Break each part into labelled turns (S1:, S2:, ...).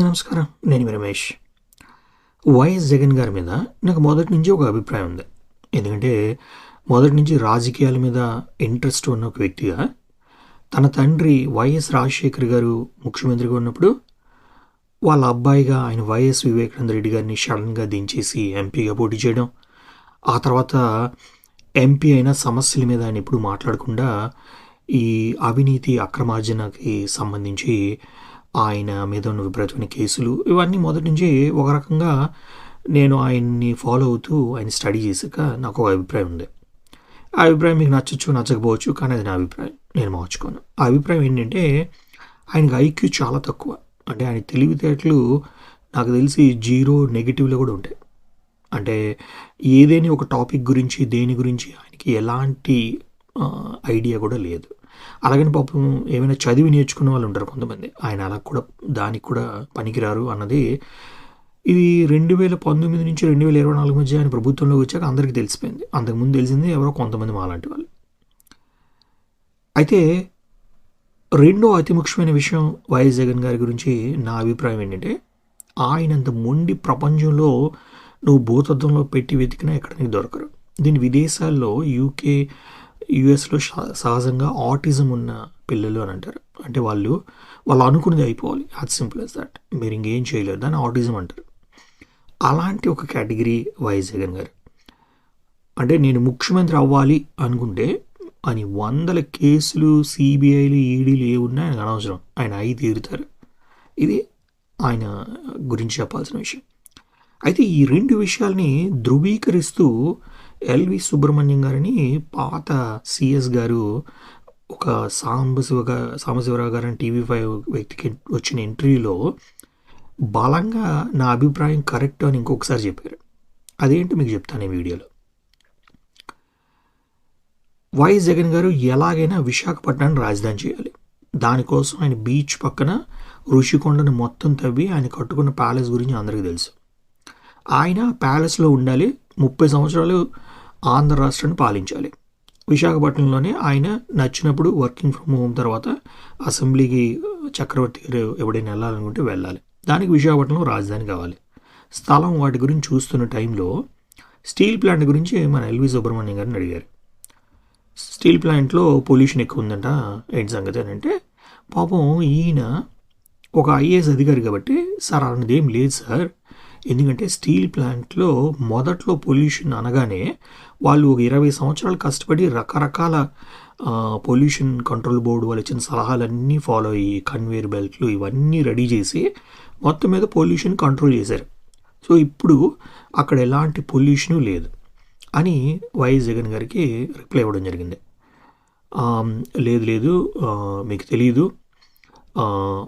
S1: అందరికీ నమస్కారం. నేను రమేష్. వైఎస్ జగన్ గారి మీద నాకు మొదటి నుంచి ఒక అభిప్రాయం ఉంది. ఎందుకంటే మొదటి నుంచి రాజకీయాల మీద ఇంట్రెస్ట్ ఉన్న ఒక వ్యక్తిగా తన తండ్రి వైఎస్ రాజశేఖర్ గారు ముఖ్యమంత్రిగా ఉన్నప్పుడు వాళ్ళ అబ్బాయిగా ఆయన వైఎస్ వివేకానంద రెడ్డి గారిని సడన్గా దించేసి ఎంపీగా పోటీ చేయడం ఆ తర్వాత ఎంపీ అయిన సమస్యల మీద ఆయన ఎప్పుడు మాట్లాడకుండా ఈ అవినీతి అక్రమార్జనకి సంబంధించి ఆయన మీద ఉన్న విపరీతమైన కేసులు ఇవన్నీ మొదటి నుంచి ఒక రకంగా నేను ఆయన్ని ఫాలో అవుతూ ఆయన స్టడీ చేశాక నాకు ఒక అభిప్రాయం ఉంది. ఆ అభిప్రాయం మీకు నచ్చచ్చు నచ్చకపోవచ్చు కానీ అది నా అభిప్రాయం. నేను మార్చుకోను. ఆ అభిప్రాయం ఏంటంటే ఆయనకి ఐక్యూ చాలా తక్కువ. అంటే ఆయన తెలివితేటలు నాకు తెలిసి జీరో నెగిటివ్లో కూడా ఉంటాయి. అంటే ఏదేని ఒక టాపిక్ గురించి దేని గురించి ఆయనకి ఎలాంటి ఐడియా కూడా లేదు. అలాగని పాపం ఏమైనా చదివి నేర్చుకున్న వాళ్ళు ఉంటారు కొంతమంది. ఆయన అలా కూడా దానికి కూడా పనికిరారు అన్నది ఇది రెండు వేల పంతొమ్మిది నుంచి రెండు వేల ఇరవై నాలుగు మధ్య ఆయన ప్రభుత్వంలోకి వచ్చాక అందరికీ తెలిసిపోయింది. అంతకుముందు తెలిసింది ఎవరో కొంతమంది మాలాంటి వాళ్ళు. అయితే రెండో అతి ముఖ్యమైన విషయం వైఎస్ జగన్ గారి గురించి నా అభిప్రాయం ఏంటంటే ఆయనంత మొండి ప్రపంచంలో నువ్వు భూతత్వంలో పెట్టి వెతికినా ఎక్కడ నీకు దొరకరు. దీని విదేశాల్లో యూకే యుఎస్లో సహజంగా ఆటిజం ఉన్న పిల్లలు అని అంటారు. అంటే వాళ్ళు వాళ్ళు అనుకున్నది అయిపోవాలి. అట్ సింపుల్ అస్ దట్ మీరు ఇంకేం చేయలేరు. దాన్ని ఆటిజం అంటారు. అలాంటి ఒక కేటగిరీ వైఎస్ జగన్ గారు. అంటే నేను ముఖ్యమంత్రి అవ్వాలి అనుకుంటే అని వందల కేసులు సిబిఐలు ఈడీలు ఏ ఉన్నా ఆయనకు అనవసరం. ఆయన అయి తీరుతారు ఇది ఆయన గురించి చెప్పాల్సిన విషయం. అయితే ఈ రెండు విషయాల్ని ధృవీకరిస్తూ ఎల్వి సుబ్రహ్మణ్యం గారిని పాత సిఎస్ గారు ఒక సాంబశివ సాంబశివరావు గారు టీవీ ఫైవ్ వ్యక్తికి వచ్చిన ఇంటర్వ్యూలో బలంగా నా అభిప్రాయం కరెక్ట్ అని ఇంకొకసారి చెప్పారు. అదేంటి మీకు చెప్తాను ఈ వీడియోలో. వైఎస్ జగన్ గారు ఎలాగైనా విశాఖపట్నాన్ని రాజధాని చేయాలి. దానికోసం ఆయన బీచ్ పక్కన ఋషికొండను మొత్తం తవ్వి ఆయన కట్టుకున్న ప్యాలెస్ గురించి అందరికీ తెలుసు. ఆయన ప్యాలెస్లో ఉండాలి. ముప్పై సంవత్సరాలు ఆంధ్ర రాష్ట్రాన్ని పాలించాలి. విశాఖపట్నంలోనే ఆయన నచ్చినప్పుడు వర్కింగ్ ఫ్రమ్ హోమ్ తర్వాత అసెంబ్లీకి చక్రవర్తి గారు ఎవడైనా వెళ్ళాలనుకుంటే వెళ్ళాలి. దానికి విశాఖపట్నంలో రాజధాని కావాలి. స్థలం వాటి గురించి చూస్తున్న టైంలో స్టీల్ ప్లాంట్ గురించి మన ఎల్వి సుబ్రహ్మణ్యం గారిని అడిగారు. స్టీల్ ప్లాంట్లో పొల్యూషన్ ఎక్కువ ఉందంట. ఏంటి సంగతి అని అంటే పాపం ఈయన ఒక ఐఏఎస్ అధికారి కాబట్టి సార్ అన్నది ఏం లేదు సార్. ఎందుకంటే స్టీల్ ప్లాంట్లో మొదట్లో పొల్యూషన్ అనగానే వాళ్ళు ఒక ఇరవై సంవత్సరాలు కష్టపడి రకరకాల పొల్యూషన్ కంట్రోల్ బోర్డు వాళ్ళు ఇచ్చిన సలహాలన్నీ ఫాలో అయ్యి కన్వేర్ బెల్ట్లు ఇవన్నీ రెడీ చేసి మొత్తం మీద పొల్యూషన్ కంట్రోల్ చేశారు. సో ఇప్పుడు అక్కడ ఎలాంటి పొల్యూషను లేదు అని వైఎస్ జగన్ గారికి రిప్లై ఇవ్వడం జరిగింది. లేదు లేదు మీకు తెలియదు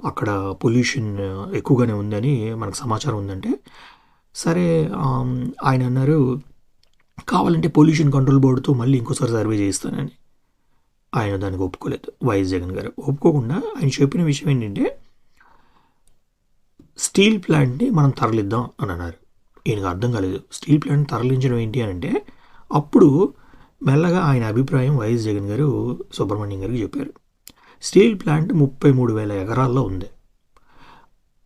S1: అక్కడ పొల్యూషన్ ఎక్కువగానే ఉందని మనకు సమాచారం ఉందంటే సరే ఆయన అన్నారు కావాలంటే పొల్యూషన్ కంట్రోల్ బోర్డుతో మళ్ళీ ఇంకోసారి సర్వే చేయిస్తానని. ఆయన దానికి ఒప్పుకోలేదు వైఎస్ జగన్ గారు. ఒప్పుకోకుండా ఆయన చెప్పిన విషయం ఏంటంటే స్టీల్ ప్లాంట్ని మనం తరలిద్దాం అని అన్నారు. ఈయనకు అర్థం కాలేదు స్టీల్ ప్లాంట్ తరలించడం ఏంటి అని అంటే అప్పుడు మెల్లగా ఆయన అభిప్రాయం వైఎస్ జగన్ గారు సుబ్రహ్మణ్యం గారికి చెప్పారు. స్టీల్ ప్లాంట్ ముప్పై మూడు వేల ఎకరాల్లో ఉంది.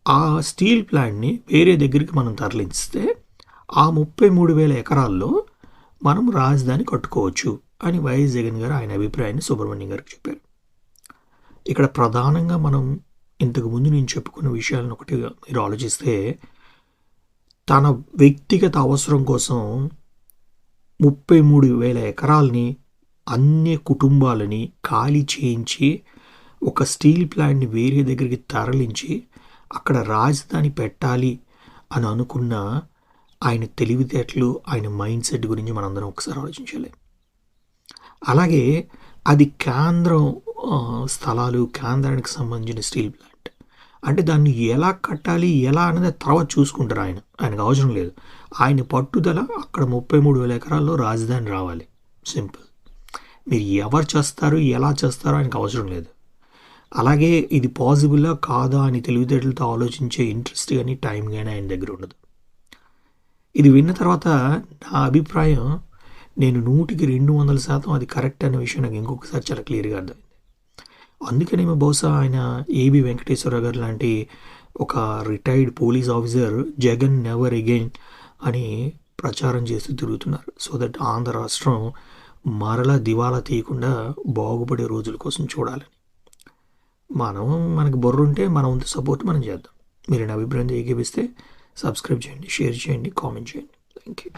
S1: ఆ స్టీల్ ప్లాంట్ని వేరే దగ్గరికి మనం తరలిస్తే ఆ ముప్పై మూడు వేల ఎకరాల్లో మనం రాజధాని కట్టుకోవచ్చు అని వైఎస్ జగన్ గారు ఆయన అభిప్రాయాన్ని సుబ్రహ్మణ్యం గారికి చెప్పారు. ఇక్కడ ప్రధానంగా మనం ఇంతకు ముందు నేను చెప్పుకున్న విషయాలను ఒకటి మీరు ఆలోచిస్తే తన వ్యక్తిగత అవసరం కోసం ముప్పై మూడు వేల ఎకరాలని అన్ని కుటుంబాలని ఖాళీ చేయించి ఒక స్టీల్ ప్లాంట్ని వేరే దగ్గరికి తరలించి అక్కడ రాజధాని పెట్టాలి అని అనుకున్న ఆయన తెలివితేటలు ఆయన మైండ్ సెట్ గురించి మనందరం ఒకసారి ఆలోచించాలి. అలాగే అది కేంద్రం స్థలాలు కేంద్రానికి సంబంధించిన స్టీల్ ప్లాంట్. అంటే దాన్ని ఎలా కట్టాలి ఎలా అనేది తర్వాత చూసుకుంటారు ఆయన. ఆయనకు అవసరం లేదు. ఆయన పట్టుదల అక్కడ ముప్పై మూడు వేల ఎకరాల్లో రాజధాని రావాలి. సింపుల్. మీరు ఎవరు చేస్తారు ఎలా చేస్తారో ఆయనకు అవసరం లేదు. అలాగే ఇది పాసిబులా కాదా అని తెలివితేటలతో ఆలోచించే ఇంట్రెస్ట్ కానీ టైం కానీ ఆయన దగ్గర ఉండదు. ఇది విన్న తర్వాత నా అభిప్రాయం నేను నూటికి రెండు వందల శాతం అది కరెక్ట్ అనే విషయం నాకు ఇంకొకసారి చాలా క్లియర్గా అర్థమైంది. అందుకనేమో బహుశా ఆయన ఏబి వెంకటేశ్వర గారు లాంటి ఒక retired police officer Jagan never again అని ప్రచారం చేస్తూ తిరుగుతున్నారు. సో దట్ ఆంధ్ర రాష్ట్రం మరలా దివాలా తీయకుండా బాగుపడే రోజుల కోసం చూడాలని. మనం మనకు బుర్ర ఉంటే మన వంతు సపోర్ట్ మనం చేద్దాం. మీరు నా అభిప్రాయం ఏకీపిస్తే సబ్స్క్రైబ్ చేయండి షేర్ చేయండి కామెంట్ చేయండి. Thank you